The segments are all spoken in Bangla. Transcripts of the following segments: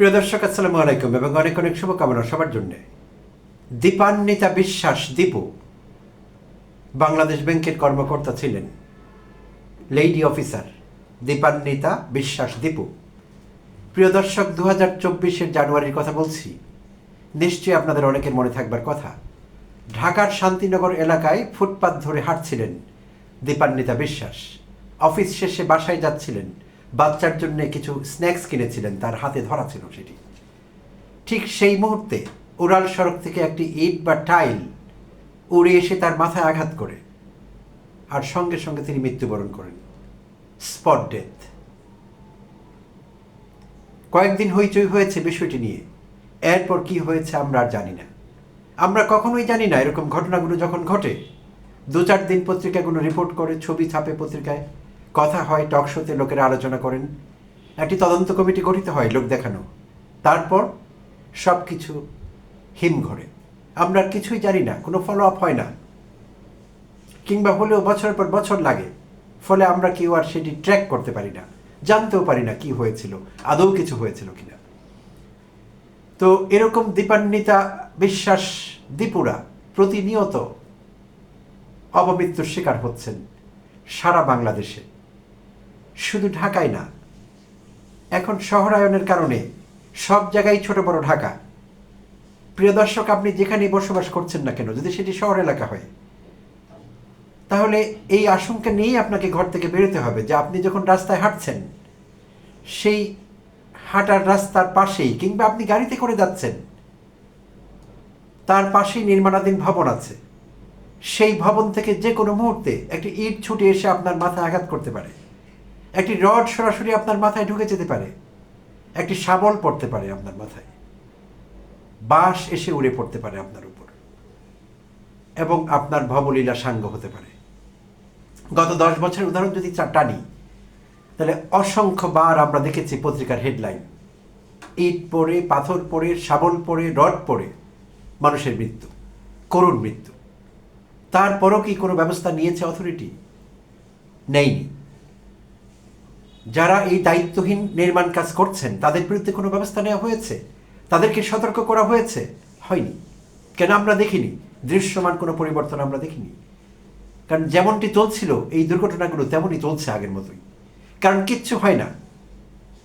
প্রিয় দর্শক, আসসালামু আলাইকুম এবং অনেক অনেক শুভকামনা সবার জন্য। দীপান্বিতা বিশ্বাস দীপু, বাংলাদেশ ব্যাংকের কর্মকর্তা ছিলেন। লেডি অফিসার দীপান্বিতা বিশ্বাস দীপু। প্রিয় দর্শক দু হাজার চব্বিশের জানুয়ারির কথা বলছি। নিশ্চয়ই আপনাদের অনেকের মনে থাকবার কথা। ঢাকার শান্তিনগর এলাকায় ফুটপাত ধরে হাঁটছিলেন দীপান্বিতা বিশ্বাস। অফিস শেষে বাসায় যাচ্ছিলেন বাচ্চার জন্য কিছু স্ন্যাক্স কিনেছিলেন, তার হাতে ধরা ছিল সেটি। ঠিক সেই মুহূর্তে উড়াল সড়ক থেকে একটি ইট বা টাইল উড়ে এসে তার মাথায় আঘাত করে আর সঙ্গে সঙ্গে তিনি মৃত্যুবরণ করেন। স্পট ডেথ কয়েকদিন হইচই হয়েছে বিষয়টি নিয়ে। এরপর কি হয়েছে আমরা আর জানি না। আমরা কখনোই জানি না এরকম ঘটনাগুলো যখন ঘটে। দু চার দিন পত্রিকাগুলো রিপোর্ট করে, ছবি ছাপে পত্রিকায়। কথা হয় টক শোতে লোকেরা আলোচনা করেন। একটি তদন্ত কমিটি গঠিত হয় লোক দেখানো। তারপর সব কিছু হিম ঘরে। আমরা কিছুই জানি না, কোনো ফলো আপ হয় না। কিংবা হলেও বছরের পর বছর লাগে, ফলে আমরা কেউ আর সেটি ট্র্যাক করতে পারি না, জানতেও পারি না কি হয়েছিল, আদৌ কিছু হয়েছিল কিনা। তো এরকম দীপান্বিতা বিশ্বাস দীপুরা প্রতিনিয়ত অপমৃত্যুর শিকার হচ্ছেন সারা বাংলাদেশে। শুধু ঢাকায় না, এখন শহরায়নের কারণে সব জায়গায় ছোট বড় ঢাকা। প্রিয় দর্শক, আপনি যেখানে বসবাস করছেন না কেন, যদি সেটি শহর এলাকা হয়, তাহলে এই আশঙ্কা নিয়েই আপনাকে ঘর থেকে বেরোতে হবে যে আপনি যখন রাস্তায় হাঁটছেন, সেই হাঁটার রাস্তার পাশেই কিংবা আপনি গাড়িতে করে যাচ্ছেন, তার পাশেই নির্মাণাধীন ভবন আছে। সেই ভবন থেকে যে কোনো মুহূর্তে একটি ইট ছুটে এসে আপনার মাথায় আঘাত করতে পারে। একটি রড সরাসরি আপনার মাথায় ঢুকে যেতে পারে। একটি শাবল পড়তে পারে আপনার মাথায়। বাঁশ এসে উড়ে পড়তে পারে আপনার উপর। এবং আপনার ভবলীলা সাঙ্গ হতে পারে। গত দশ বছরের উদাহরণ যদি টানি, তাহলে অসংখ্য বার আমরা দেখেছি পত্রিকার হেডলাইন। ইট পড়ে, পাথর পড়ে, শাবল পড়ে, রড পড়ে, মানুষের মৃত্যু, করুণ মৃত্যু। তারপরও কি কোনো ব্যবস্থা নিয়েছে অথরিটি নেয়নি যারা এই দায়িত্বহীন নির্মাণ কাজ করছেন, তাদের বিরুদ্ধে কোনো ব্যবস্থা নেওয়া হয়েছে? তাদেরকে সতর্ক করা হয়েছে? হয়নি। কেন আমরা দেখিনি? দৃশ্যমান কোনো পরিবর্তন আমরা দেখিনি। কারণ যেমনটি চলছিল, এই দুর্ঘটনাগুলো তেমনই চলছে আগের মতোই। কারণ কিচ্ছু হয় না।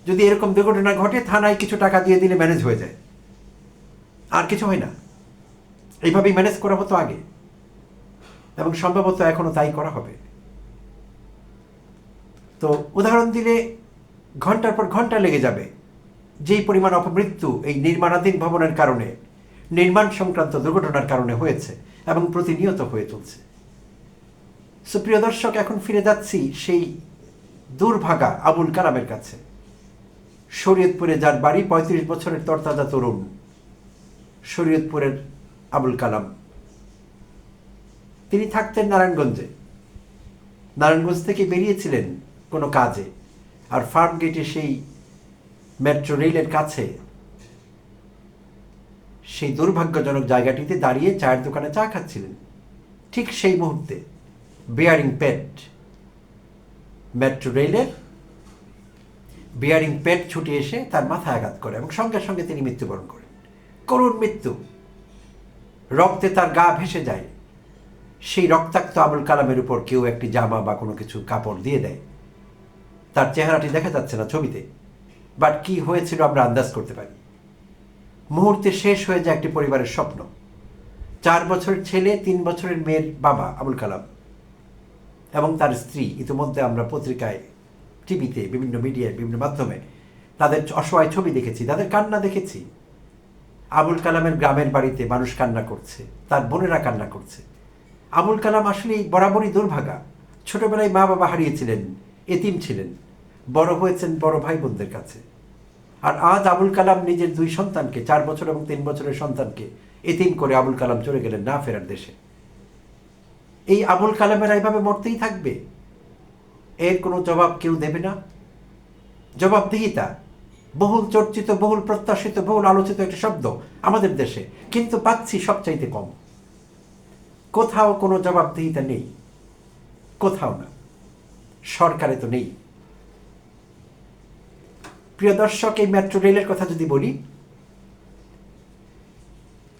যদি এরকম দুর্ঘটনা ঘটে, থানায় কিছু টাকা দিয়ে দিলে ম্যানেজ হয়ে যায়। আর কিছু হয় না। এইভাবেই ম্যানেজ করা হতো আগে। এবং সম্ভবত এখনও তাই করা হবে। তো উদাহরণ দিলে ঘণ্টার পর ঘণ্টা লেগে যাবে। যেই পরিমাণ অপমৃত্যু এই নির্মাণাধীন ভবনের কারণে, নির্মাণ সংক্রান্ত দুর্ঘটনার কারণে হয়েছে এবং প্রতিনিয়ত হয়ে চলছে। সুপ্রিয় দর্শক, এখন ফিরে যাচ্ছি সেই দুর্ভাগা আবুল কালামের কাছে। শরীয়তপুরে যার বাড়ি পঁয়ত্রিশ বছরের তরতাজা তরুণ, শরীয়তপুরের আবুল কালাম। তিনি থাকতেন নারায়ণগঞ্জে। নারায়ণগঞ্জ থেকে বেরিয়েছিলেন কোনো কাজে। আর ফার্ম গেটে সেই মেট্রো রেলের কাছে সেই দুর্ভাগ্যজনক জায়গাটিতে দাঁড়িয়ে চায়ের দোকানে চা খাচ্ছিলেন। ঠিক সেই মুহূর্তে বিয়ারিং পেট মেট্রো রেলের বিয়ারিং পেট ছুটে এসে তার মাথায় আঘাত করে এবং সঙ্গে সঙ্গে তিনি মৃত্যুবরণ করেন। করুণ মৃত্যু। রক্তে তার গা ভেসে যায়। সেই রক্তাক্ত আবুল কালামের উপর কেউ একটি জামা বা কোনো কিছু কাপড় দিয়ে দেয়। তার চেহারাটি দেখা যাচ্ছে না ছবিতে। বাট কি হয়েছিল আমরা আন্দাজ করতে পারি। মুহূর্তে শেষ হয়ে যায় একটি পরিবারের স্বপ্ন। চার বছরের ছেলে, তিন বছরের মেয়ের বাবা, আবুল কালাম। এবং তার স্ত্রী। ইতিমধ্যে আমরা পত্রিকায়, টিভিতে, বিভিন্ন মিডিয়ায়, বিভিন্ন মাধ্যমে তাদের অসহায় ছবি দেখেছি, তাদের কান্না দেখেছি। আবুল কালামের গ্রামের বাড়িতে মানুষ কান্না করছে, তার বোনেরা কান্না করছে। আবুল কালাম আসলেই বরাবরই দুর্ভাগা। ছোটবেলায় মা বাবা হারিয়েছিলেন, এতিম ছিলেন। বড় হয়েছেন বড় ভাই বোনদের কাছে। আর আজ আবুল কালাম নিজের দুই সন্তানকে, চার বছর এবং তিন বছরের সন্তানকে এতিম করে আবুল কালাম চলে গেলেন না ফেরার দেশে। এই আবুল কালামের এইভাবে মরতেই থাকবে? এর কোনো জবাব কেউ দেবে না? জবাবদিহিতা, বহুল চর্চিত, বহুল প্রত্যাশিত, বহুল আলোচিত একটি শব্দ আমাদের দেশে, কিন্তু পাচ্ছি সবচাইতে কম। কোথাও কোনো জবাবদিহিতা নেই, কোথাও না। সরকারে তো নেই। প্রিয় দর্শক, এই মেট্রো রেলের কথা যদি বলি,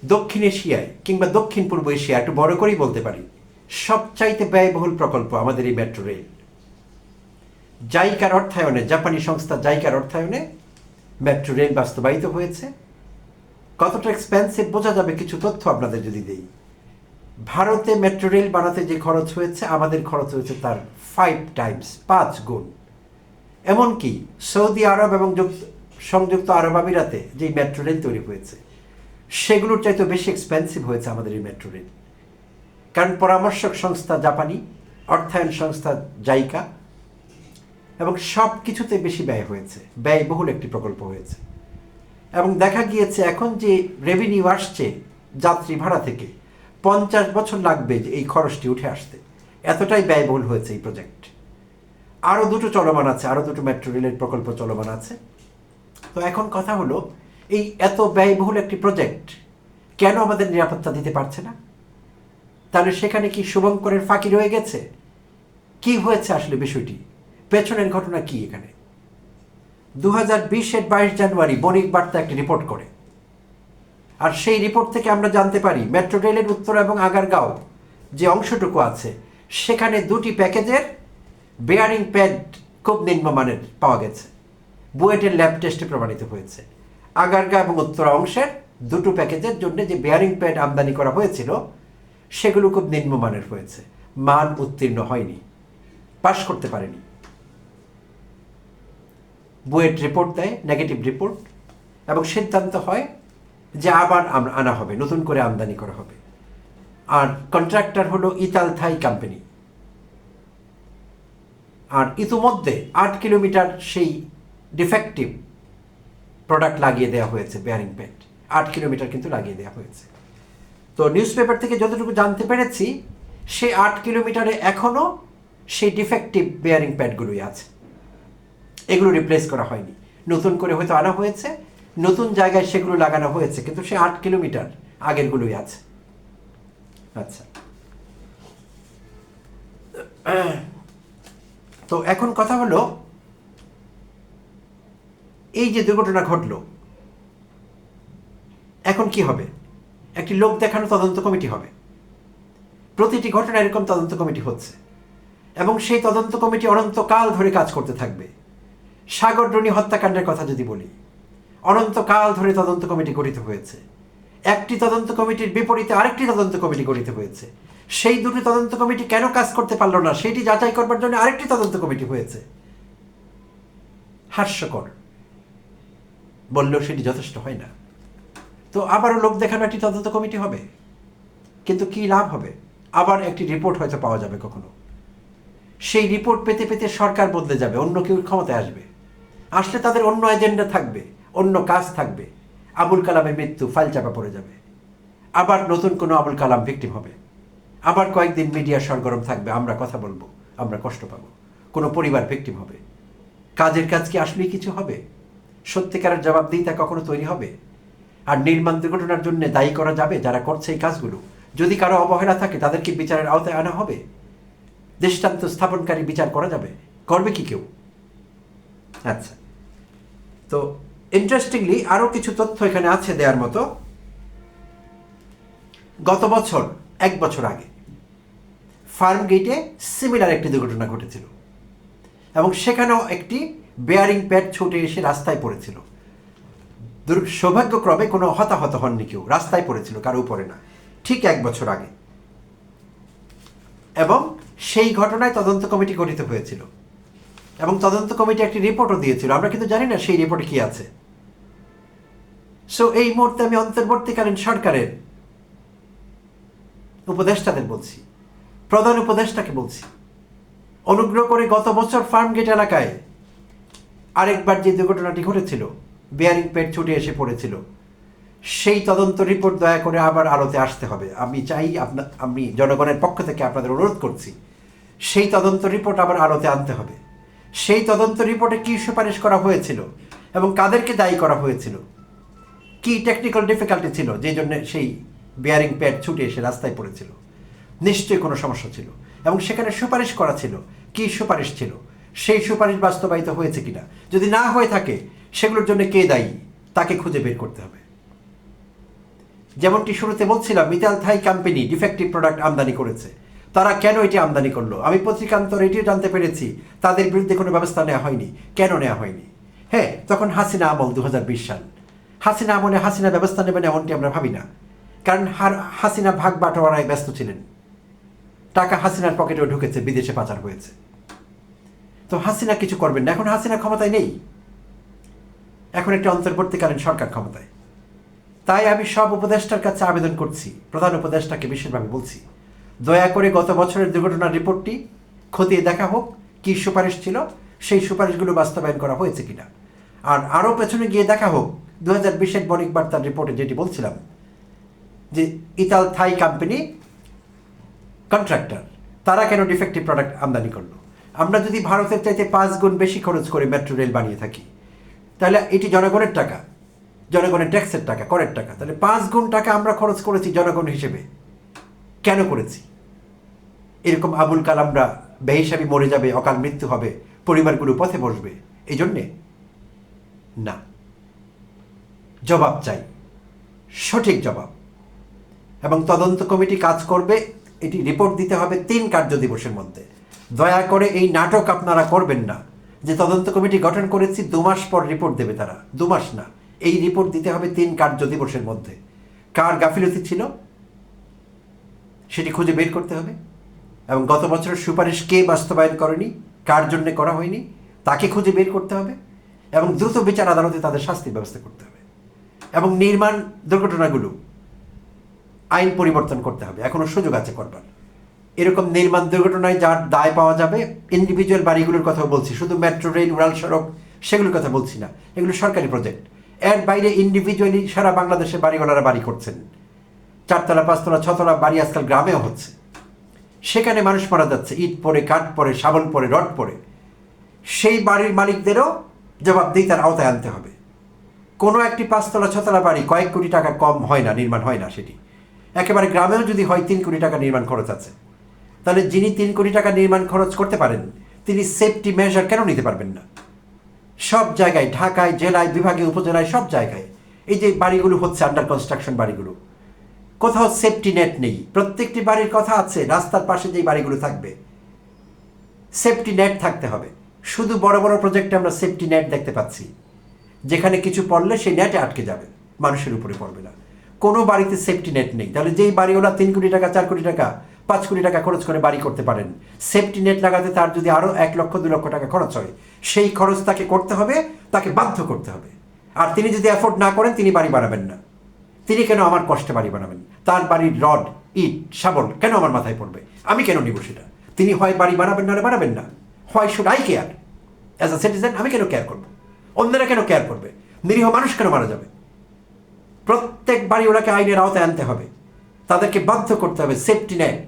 দক্ষিণ এশিয়ায় কিংবা দক্ষিণ পূর্ব এশিয়া একটু বড় করেই বলতে পারি, সবচাইতে ব্যয়বহুল প্রকল্প আমাদের এই মেট্রো রেল জাইকার অর্থায়নে, জাপানি সংস্থা জাইকার অর্থায়নে মেট্রো রেল বাস্তবায়িত হয়েছে। কতটা এক্সপেন্সিভ বোঝা যাবে কিছু তথ্য আপনাদের যদি দেই। ভারতে মেট্রো রেল বানাতে যে খরচ হয়েছে, আমাদের খরচ হয়েছে তার ফাইভ টাইমস পাঁচ গুণ। এমনকি সৌদি আরব এবং যুক্ত- সংযুক্ত আরব আমিরাতে যে মেট্রো রেল তৈরি হয়েছে, সেগুলোর চাইতে বেশি এক্সপেন্সিভ হয়েছে আমাদের এই মেট্রো রেল কারণ পরামর্শক সংস্থা জাপানি, অর্থায়ন সংস্থা জাইকা, এবং সব কিছুতে বেশি ব্যয় হয়েছে, ব্যয়বহুল একটি প্রকল্প হয়েছে। এবং দেখা গিয়েছে এখন যে রেভিনিউ আসছে যাত্রী ভাড়া থেকে, পঞ্চাশ বছর লাগবে এই খরচটি উঠে আসতে। এতটাই ব্যয়বহুল হয়েছে এই প্রজেক্ট আরও দুটো চলমান আছে আরও দুটো মেট্রো রেলের প্রকল্প চলমান আছে। তো এখন কথা হলো, এই এত ব্যয়বহুল একটি প্রজেক্ট কেন আমাদের নিরাপত্তা দিতে পারছে না? তাহলে সেখানে কি শুভঙ্করের ফাঁকি রয়ে গেছে? কি হয়েছে আসলে বিষয়টি? পেছনের ঘটনা কি এখানে? দু হাজার বিশের বাইশ জানুয়ারি বণিক বার্তা একটি রিপোর্ট করে। আর সেই রিপোর্ট থেকে আমরা জানতে পারি মেট্রো রেলের উত্তর এবং আগারগাঁও যে অংশটুকু আছে, সেখানে দুটি প্যাকেজের বেয়ারিং প্যাড খুব নিম্নমানের পাওয়া গেছে। বুয়েটের ল্যাব টেস্টে প্রমাণিত হয়েছে। আগারগা এবং উত্তর অংশের দুটো প্যাকেজের জন্য যে বেয়ারিং প্যাড আমদানি করা হয়েছিল, সেগুলো খুব নিম্নমানের হয়েছে। মান উত্তীর্ণ হয়নি। পাশ করতে পারেনি। বুয়েট রিপোর্ট দেয় নেগেটিভ রিপোর্ট এবং সিদ্ধান্ত হয় যে আবার আনা হবে, নতুন করে আমদানি করা হবে। আর কন্ট্রাক্টর হলো ইতাল থাই কোম্পানি আর ইতিমধ্যে আট কিলোমিটার সেই ডিফেক্টিভ প্রোডাক্ট লাগিয়ে দেওয়া হয়েছে বেয়ারিং প্যাড আট কিলোমিটার কিন্তু লাগিয়ে দেওয়া হয়েছে। তো নিউজ পেপার থেকে যতটুকু জানতে পেরেছি সেই আট কিলোমিটারে এখনও সেই ডিফেক্টিভ বেয়ারিং প্যাডগুলোই আছে। এগুলো রিপ্লেস করা হয়নি। নতুন করে হয়তো আনা হয়েছে, নতুন জায়গায় সেগুলো লাগানো হয়েছে, কিন্তু সে আট কিলোমিটার আগেরগুলোই আছে। আচ্ছা। তো এখন কথা হলো, এই যে দুর্ঘটনা ঘটলো, এখন কি হবে? একটি লোক দেখানো তদন্ত কমিটি হবে। প্রতিটি ঘটনা এরকম তদন্ত কমিটি হচ্ছে। এবং সেই তদন্ত কমিটি অনন্তকাল ধরে কাজ করতে থাকবে। সাগরডনি হত্যাকাণ্ডের কথা যদি বলি, অনন্তকাল ধরে তদন্ত কমিটি গঠিত হয়েছে। একটি তদন্ত কমিটির বিপরীতে আরেকটি তদন্ত কমিটি গঠিত হয়েছে। সেই দুটি তদন্ত কমিটি কেন কাজ করতে পারল না? সেটি যাচাই করবার জন্য আরেকটি তদন্ত কমিটি হয়েছে। হাস্যকর। বললেও সেটি যথেষ্ট হয় না। তো আবারও লোক দেখানো একটি তদন্ত কমিটি হবে। কিন্তু কি লাভ হবে? আবার একটি রিপোর্ট হয়তো পাওয়া যাবে কখনো। সেই রিপোর্ট পেতে পেতে সরকার বদলে যাবে, অন্য কেউ ক্ষমতায় আসবে। আসলে তাদের অন্য এজেন্ডা থাকবে, অন্য কাজ থাকবে। আবুল কালামের মৃত্যু ফাইল চাপা পড়ে যাবে। আবার নতুন কোনো আবুল কালাম ভিকটিম হবে। আবার কয়েকদিন মিডিয়া সরগরম থাকবে, আমরা কথা বলব, আমরা কষ্ট পাবো। কোনো পরিবার ভিকটিম হবে। কাজের কাজ কি আসলেই কিছু হবে? সত্যিকারের জবাবদিহিতা কখনো তৈরি হবে? আর নির্মাণ দুর্ঘটনার জন্য দায়ী করা যাবে যারা করছে এই কাজগুলো? যদি কারও অবহেলা থাকে তাদেরকে বিচারের আওতায় আনা হবে? দৃষ্টান্ত স্থাপনকারী বিচার করা যাবে? করবে কি কেউ? আচ্ছা। তো ইন্টারেস্টিংলি আরও কিছু তথ্য এখানে আছে দেওয়ার মতো। গত বছর, এক বছর আগে ফার্ম গেটে সিমিলার একটি দুর্ঘটনা ঘটেছিল এবং সেখানেও একটি বেয়ারিং প্যাড ছুটে এসে রাস্তায় পড়েছিল। সৌভাগ্যক্রমে কোনো হতাহত হননি কেউ, রাস্তায় পড়েছিল, কারও উপরে না। ঠিক এক বছর আগে। এবং সেই ঘটনায় তদন্ত কমিটি গঠিত হয়েছিল। এবং তদন্ত কমিটি একটি রিপোর্টও দিয়েছিল। আমরা কিন্তু জানি না সেই রিপোর্টে কি আছে। সো এই মুহূর্তে আমি অন্তর্বর্তীকালীন সরকারের উপদেষ্টাদের বলছি। প্রধান উপদেষ্টাকে বলছি। অনুগ্রহ করে গত বছর ফার্মগেট এলাকায় আরেকবার যে দুর্ঘটনাটি ঘটেছিল, বেয়ারিং পেট ছুটে এসে পড়েছিল, সেই তদন্ত রিপোর্ট দয়া করে আবার আলোতে আসতে হবে। আমি চাই আপনার আমি জনগণের পক্ষ থেকে আপনাদের অনুরোধ করছি, সেই তদন্ত রিপোর্ট আবার আলোতে আনতে হবে। সেই তদন্ত রিপোর্টে কী সুপারিশ করা হয়েছিল এবং কাদেরকে দায়ী করা হয়েছিল? কি টেকনিক্যাল ডিফিকাল্টি ছিল যে জন্য সেই বেয়ারিং প্যাড ছুটে এসে রাস্তায় পড়েছিল? নিশ্চয়ই কোনো সমস্যা ছিল। এবং সেখানে সুপারিশ করা ছিল। কি সুপারিশ ছিল? সেই সুপারিশ বাস্তবায়িত হয়েছে কিনা? যদি না হয়ে থাকে, সেগুলোর জন্য কে দায়ী? তাকে খুঁজে বের করতে হবে। যেমনটি শুরুতে বলছিলাম, মিতাল থাই কোম্পানি ডিফেক্টিভ প্রোডাক্ট আমদানি করেছে। তারা কেন এটি আমদানি করল? আমি পত্রিকান্তর এটিও জানতে পেরেছি, তাদের বিরুদ্ধে কোনো ব্যবস্থা নেওয়া হয়নি। কেন নেওয়া হয়নি? হ্যাঁ তখন হাসিনা আমল দু হাজার বিশ সাল। হাসিনা আমলে হাসিনা ব্যবস্থা নেবেন এমনটি আমরা ভাবি না। কারণ হাসিনা ভাগ বাটোয়ারায় ব্যস্ত ছিলেন। টাকা হাসিনার পকেটেও ঢুকেছে, বিদেশে পাচার হয়েছে। তো হাসিনা কিছু করবেন না। এখন হাসিনা ক্ষমতায় নেই। এখন একটি অন্তর্বর্তীকালীন সরকার ক্ষমতায়। তাই আমি সব উপদেষ্টার কাছে আবেদন করছি, প্রধান উপদেষ্টাকে বিশেষভাবে বলছি, দয়া করে গত বছরের দুর্ঘটনার রিপোর্টটি খতিয়ে দেখা হোক, কি সুপারিশ ছিল, সেই সুপারিশগুলো বাস্তবায়ন করা হয়েছে কিনা। আর আরও পেছনে গিয়ে দেখা হোক দু হাজার বিশের বণিক বার্তার রিপোর্টে যেটি বলছিলাম, যে ইতাল থাই কোম্পানি কন্ট্রাক্টর তারা কেন ডিফেক্টিভ প্রোডাক্ট আমদানি করল? আমরা যদি ভারতের চাইতে পাঁচ গুণ বেশি খরচ করে মেট্রো রেল বানিয়ে থাকি, তাহলে এটি জনগণের টাকা, জনগণের ট্যাক্সের টাকা, করের টাকা। তাহলে পাঁচ গুণ টাকা আমরা খরচ করেছি জনগণ হিসেবে। কেন করেছি? এরকম আবুল কালামরা বেহিসাবি মরে যাবে, অকাল মৃত্যু হবে, পরিবারগুলো পথে বসবে, এই জন্যে? না। জবাব চাই। সঠিক জবাব। এবং তদন্ত কমিটি কাজ করবে এটি রিপোর্ট দিতে হবে তিন কার্য দিবসের মধ্যে। দয়া করে এই নাটক আপনারা করবেন না। যে তদন্ত কমিটি গঠন করেছি, দু মাস পর রিপোর্ট দেবে তারা। দু মাস না। এই রিপোর্ট দিতে হবে তিন কার্য দিবসের মধ্যে। কার গাফিলতি ছিল? সেটি খুঁজে বের করতে হবে। এবং গত বছরের সুপারিশ কে বাস্তবায়ন করেনি, কার জন্য করা হয়নি, তাকে খুঁজে বের করতে হবে। এবং দ্রুত বিচার আদালতে তাদের শাস্তির ব্যবস্থা করতে হবে। এবং নির্মাণ দুর্ঘটনাগুলো আইন পরিবর্তন করতে হবে। এখনও সুযোগ আছে করবার। এরকম নির্মাণ দুর্ঘটনায় যার দায় পাওয়া যাবে ইন্ডিভিজুয়াল বাড়িগুলোর কথা বলছি। শুধু মেট্রো রেল উড়াল সড়ক, সেগুলোর কথা বলছি না। এগুলো সরকারি প্রজেক্ট এর বাইরে ইন্ডিভিজুয়ালি সারা বাংলাদেশে বাড়িওয়ালারা বাড়ি করছেন। চারতলা, পাঁচতলা, ছতলা বাড়ি আজকাল গ্রামেও হচ্ছে। সেখানে মানুষ মারা যাচ্ছে। ইট পরে কাঠ পরে শাবল পরে রড পরে সেই বাড়ির মালিকদেরও জবাবদিহিতার আওতায় আনতে হবে। কোনো একটি পাঁচতলা, ছতলা বাড়ি কয়েক কোটি টাকা কম হয় না, নির্মাণ হয় না সেটি। একেবারে গ্রামেও যদি হয় তিন কোটি টাকা নির্মাণ খরচ আছে। তাহলে যিনি তিন কোটি টাকা নির্মাণ খরচ করতে পারেন, তিনি সেফটি মেজার কেন নিতে পারবেন না? সব জায়গায়, ঢাকায়, জেলায়, বিভাগে, উপজেলায়, সব জায়গায়। এই যে বাড়িগুলো হচ্ছে আন্ডার কনস্ট্রাকশন বাড়িগুলো। কোথাও সেফটি নেট নেই। প্রত্যেকটি বাড়ির কথা আছে, রাস্তার পাশে যেই বাড়িগুলো থাকবে। সেফটি নেট থাকতে হবে। শুধু বড় বড় প্রজেক্টে আমরা সেফটি নেট দেখতে পাচ্ছি। যেখানে কিছু পড়লে সেই নেটে আটকে যাবে। মানুষের উপরে পড়বে না। কোনো বাড়িতে সেফটি নেট নেই। তাহলে যেই বাড়িওয়ালা তিন কোটি টাকা, চার কোটি টাকা, পাঁচ কোটি টাকা খরচ করে বাড়ি করতে পারেন সেফটি নেট লাগাতে তার যদি আরও এক লক্ষ, দু লক্ষ টাকা খরচ হয়, সেই খরচ তাকে করতে হবে, তাকে বাধ্য করতে হবে। আর তিনি যদি অ্যাফোর্ড না করেন, তিনি বাড়ি বানাবেন না। তিনি কেন আমার কষ্টে বাড়ি বানাবেন? তার বাড়ির রড, ইট, শাবল কেন আমার মাথায় পড়বে? আমি কেন নিব সেটা? তিনি হয় বাড়ি বানাবেন না বানাবেন না। হয় should I care as a citizen আমি কেন কেয়ার করব? অন্যরা কেন কেয়ার করবে? নিরীহ মানুষ কেন মারা যাবে? প্রত্যেক বাড়িওয়ালাকে আইনের আওতায় আনতে হবে। তাদেরকে বাধ্য করতে হবে সেফটি নেট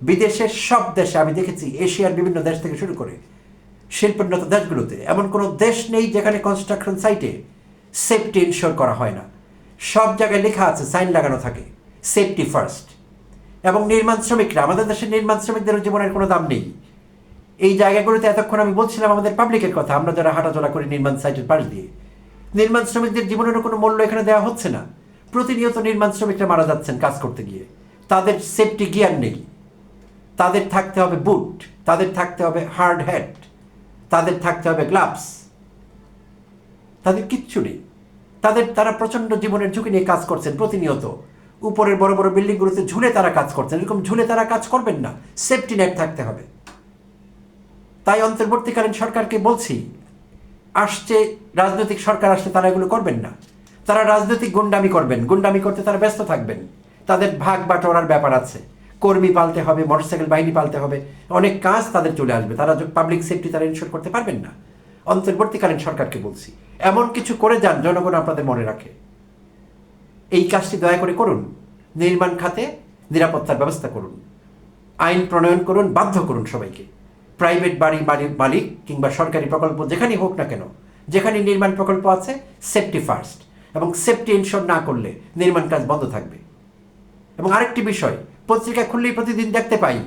বিদেশের সব দেশে আমি দেখেছি, এশিয়ার বিভিন্ন দেশ থেকে শুরু করে শিল্পোন্নত দেশগুলোতে এমন কোনো দেশ নেই যেখানে কনস্ট্রাকশন সাইটে সেফটি ইনশোর করা হয় না। সব জায়গায় লেখা আছে সাইন লাগানো থাকে সেফটি ফার্স্ট এবং নির্মাণ শ্রমিকরা, আমাদের দেশের নির্মাণ শ্রমিকদের জীবনের কোনো দাম নেই। এই জায়গাগুলোতে এতক্ষণ আমি বলছিলাম আমাদের পাবলিকের কথা, আমরা যারা হাঁটাচলা করি নির্মাণ সাইটের পাশ দিয়ে নির্মাণ শ্রমিকদের জীবনেরও কোনো মূল্য এখানে দেওয়া হচ্ছে না। প্রতিনিয়ত নির্মাণ শ্রমিকরা মারা যাচ্ছেন কাজ করতে গিয়ে। তাদের সেফটি গিয়ার নেই। তাদের থাকতে হবে বুট তাদের থাকতে হবে হার্ড হ্যাট তাদের থাকতে হবে গ্লাভস তাদের কিচ্ছু নেই। তাদের, তারা প্রচণ্ড জীবনের ঝুঁকি নিয়ে কাজ করছেন প্রতিনিয়ত। উপরের বড় বড় বিল্ডিংগুলোতে ঝুলে তারা কাজ করছেন। এরকম ঝুলে তারা কাজ করবেন না। সেফটি নেট থাকতে হবে। তাই অন্তর্বর্তীকালীন সরকারকে বলছি আসছে, রাজনৈতিক সরকার আসলে তারা এগুলো করবেন না। তারা রাজনৈতিক গুন্ডামি করবেন। গুন্ডামি করতে তারা ব্যস্ত থাকবেন। তাদের ভাগ বাটোয়ারার ব্যাপার আছে। কর্মী পালতে হবে, মোটরসাইকেল বাহিনী পালতে হবে। অনেক কাজ তাদের চলে আসবে। তারা পাবলিক সেফটি তারা ইনশোর করতে পারবেন না। অন্তর্বর্তীকালীন সরকারকে বলছি। এমন কিছু করে যান, জনগণ আপনাদের মনে রাখে। এই কাজটি দয়া করে করুন। নির্মাণ খাতে নিরাপত্তার ব্যবস্থা করুন। আইন প্রণয়ন করুন, বাধ্য করুন সবাইকে। প্রাইভেট বাড়ি বাড়ির মালিক কিংবা সরকারি প্রকল্প যেখানেই হোক না কেন, যেখানে নির্মাণ প্রকল্প আছে সেফটি ফার্স্ট এবং সেফটি ইনশোর না করলে নির্মাণ কাজ বন্ধ থাকবে। এবং আরেকটি বিষয়, পত্রিকা খুললেই প্রতিদিন দেখতে পাই,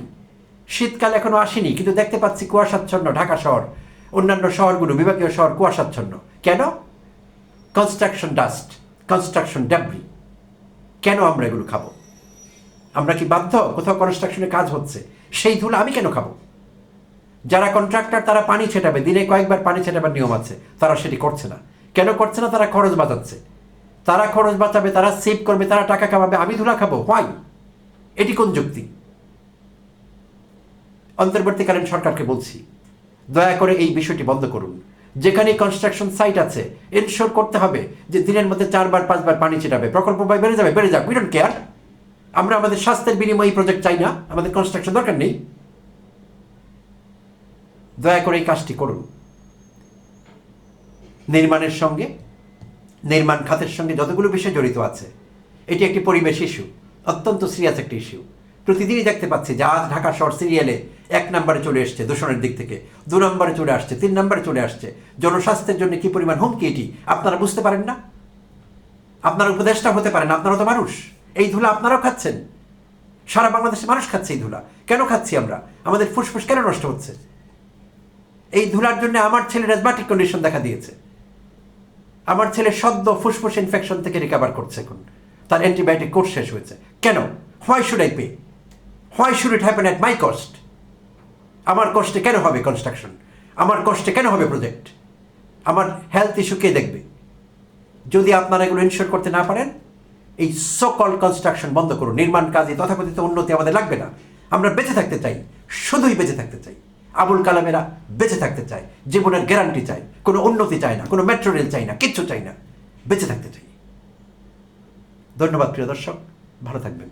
শীতকাল এখনও আসেনি, কিন্তু দেখতে পাচ্ছি কুয়াশাচ্ছন্ন ঢাকা শহর, অন্যান্য শহরগুলো, বিভাগীয় শহর কুয়াশাচ্ছন্ন। কেন? কনস্ট্রাকশন ডাস্ট কনস্ট্রাকশন ড্যাবরি কেন আমরা এগুলো খাব? আমরা কি বাধ্য? কোথাও কনস্ট্রাকশনে কাজ হচ্ছে, সেই ধুলো আমি কেন খাব? যারা কন্ট্রাক্টর তারা পানি ছেটাবে, দিনে কয়েকবার পানি ছেটাবার নিয়ম আছে, তারা সেটি করছে না। কেন করছে না? তারা খরচ বাঁচাচ্ছে। তারা খরচ বাঁচাবে, তারা সেভ করবে, তারা টাকা কামাবে, আমি ধুলা খাব হোয়াই এটি কোন যুক্তি? অন্তর্বর্তীকালীন সরকারকে বলছি, দয়া করে এই বিষয়টি বন্ধ করুন। যেখানে কনস্ট্রাকশন সাইট আছে এনশোর করতে হবে যে দিনের মধ্যে চারবার, পাঁচবার পানি ছেটাবে। প্রকল্প ব্যয় বেড়ে যাবে, বেড়ে যাক উই ডোন্ট কেয়ার আমরা আমাদের স্বাস্থ্যের বিনিময়ে প্রজেক্ট চাই না, আমাদের কনস্ট্রাকশন দরকার নেই। দয়া করে এই কাজটি করুন। নির্মাণের সঙ্গে, নির্মাণ খাতের সঙ্গে যতগুলো বিষয় জড়িত আছে, এটি একটি পরিবেশ ইস্যু, অত্যন্ত সিরিয়াস একটি ইস্যু। প্রতিদিনই দেখতে পাচ্ছি যে আজ ঢাকা শহর সিরিয়ালে এক নম্বরে চলে এসছে দূষণের দিক থেকে, দু নম্বরে চলে আসছে, তিন নম্বরে চলে আসছে। জনস্বাস্থ্যের জন্য কি পরিমাণ হুমকি এটি, আপনারা বুঝতে পারেন না? আপনারা উপদেষ্টা হতে পারেন, আপনারা তো মানুষ। এই ধুলা আপনারাও খাচ্ছেন। সারা বাংলাদেশে মানুষ খাচ্ছে এই ধুলা। কেন খাচ্ছি আমরা? আমাদের ফুসফুস কেন নষ্ট হচ্ছে? এই ধুলার জন্য আমার ছেলের অ্যাজমাটিক কন্ডিশন দেখা দিয়েছে। আমার ছেলে সদ্য ফুসফুস ইনফেকশন থেকে রিকভার করছে এখন। তার অ্যান্টিবায়োটিক কোর্স শেষ হয়েছে। কেন? Why should I pay why should it happen at my cost আমার কষ্টে কেন হবে কনস্ট্রাকশন আমার কষ্টে কেন হবে প্রজেক্ট আমার হেলথ ইস্যু কে দেখবে? যদি আপনারা এগুলো ইনশিওর করতে না পারেন, এই সকল কনস্ট্রাকশন বন্ধ করুন। নির্মাণ কাজে তথাকথিত উন্নতি আমাদের লাগবে না। আমরা বেঁচে থাকতে চাই। শুধুই বেঁচে থাকতে চাই। আবুল কালামেরা বেঁচে থাকতে চায়, জীবনের গ্যারান্টি চায়, কোনো উন্নতি চায় না, কোনো মেট্রো রেল চাই না, কিচ্ছু চাই না, বেঁচে থাকতে চাই ধন্যবাদ প্রিয় দর্শক, ভালো থাকবেন।